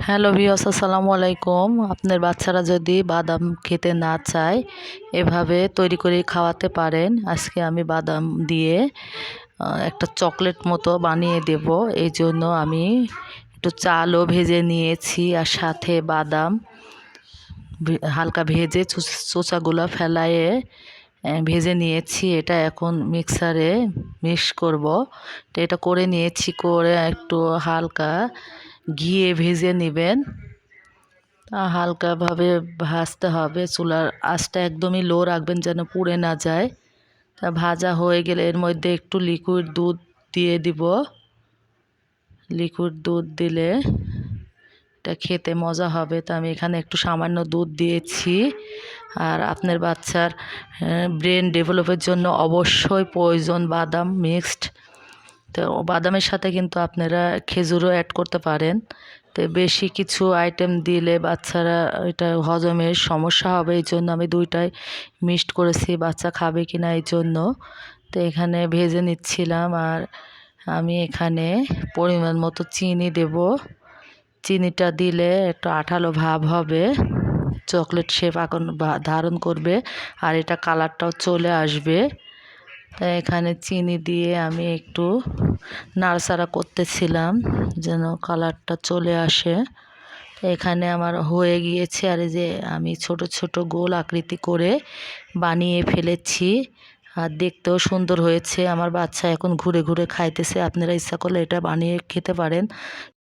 Hello ভিওস আসসালামু আলাইকুম। আপনার বাচ্চারা যদি বাদাম খেতে না চায়, এভাবে তৈরি করে খাওয়াতে পারেন। আজকে আমি বাদাম দিয়ে একটা চকলেট মতো বানিয়ে দেব। এই জন্য আমি একটু চালও ভেজে নিয়েছি আর সাথে বাদাম হালকা ভেজে চোচ- চোচাগুলো ফেলায়ে ভেজে নিয়েছি। এটা এখন মিক্সারে মিক্স করব। তো এটা করে নিয়েছি, করে একটু হালকা ঘিয়ে ভেজে নেবেন। হালকাভাবে ভাজতে হবে। চুলার আঁচটা একদমই লো রাখবেন যেন পুড়ে না যায়। তা ভাজা হয়ে গেলে এর মধ্যে একটু লিকুইড দুধ দিয়ে দিব। লিকুইড দুধ দিলে এটা খেতে মজা হবে। তো আমি এখানে একটু সামান্য দুধ দিয়েছি। আর আপনার বাচ্চার ব্রেন ডেভেলপের জন্য অবশ্যই প্রয়োজন বাদাম মিক্সড। তো বাদামের সাথে কিন্তু আপনারা খেজুরও অ্যাড করতে পারেন। তো বেশি কিছু আইটেম দিলে বাচ্চারা এটা হজমের সমস্যা হবে, এই জন্য আমি দুইটাই মিক্সড করেছি, বাচ্চা খাবে কি না এই জন্য। তো এখানে ভেজে নিচ্ছিলাম আর আমি এখানে পরিমাণ মতো চিনি দেব। চিনিটা দিলে একটু আঠালো ভাব হবে চকলেট শেপ এখন ধারণ করবে আর এটা কালারটাও চলে আসবে। এখানে চিনি দিয়ে আমি একটু নাড়াচাড়া করতেছিলাম, যেন কালারটা চলে আসে। এখানে আমার হয়ে গিয়েছে, আর যে আমি ছোট ছোট গোল আকৃতি করে বানিয়ে ফেলেছি, আর দেখতেও সুন্দর হয়েছে। আমার বাচ্চা এখন ঘুরে ঘুরে খাইতেছে, আপনারা ইচ্ছা করলে এটা বানিয়ে খেতে পারেন।